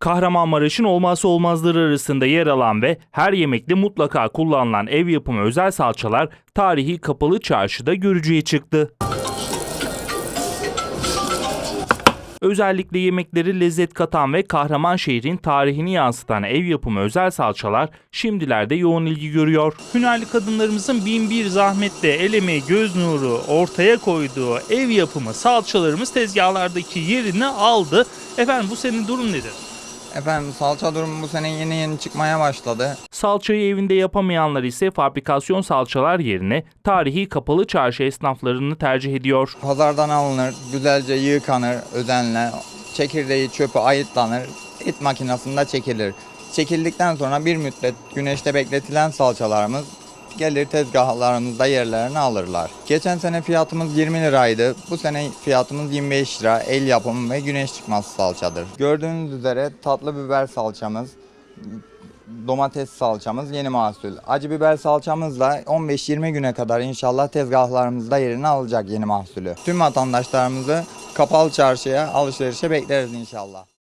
Kahramanmaraş'ın olmazsa olmazları arasında yer alan ve her yemekte mutlaka kullanılan ev yapımı özel salçalar tarihi kapalı çarşıda görücüye çıktı. Özellikle yemekleri lezzet katan ve kahraman şehrin tarihini yansıtan ev yapımı özel salçalar şimdilerde yoğun ilgi görüyor. Hünerli kadınlarımızın bin bir zahmetle el emeği göz nuru ortaya koyduğu ev yapımı salçalarımız tezgahlardaki yerini aldı. Efendim bu senin durum nedir? Efendim salça durumu bu sene yeni yeni çıkmaya başladı. Salçayı evinde yapamayanlar ise fabrikasyon salçalar yerine tarihi kapalı çarşı esnaflarını tercih ediyor. Pazardan alınır, güzelce yıkanır özenle. Çekirdeği çöpü ayıtlanır, et makinesinde çekilir. Çekildikten sonra bir müddet güneşte bekletilen salçalarımız gelir tezgahlarımızda yerlerini alırlar. Geçen sene fiyatımız 20 liraydı. Bu sene fiyatımız 25 lira. El yapımı ve güneş çıkmaz salçadır. Gördüğünüz üzere tatlı biber salçamız, domates salçamız yeni mahsul. Acı biber salçamızla 15-20 güne kadar inşallah tezgahlarımızda yerini alacak yeni mahsulü. Tüm vatandaşlarımızı kapalı çarşıya alışverişe bekleriz inşallah.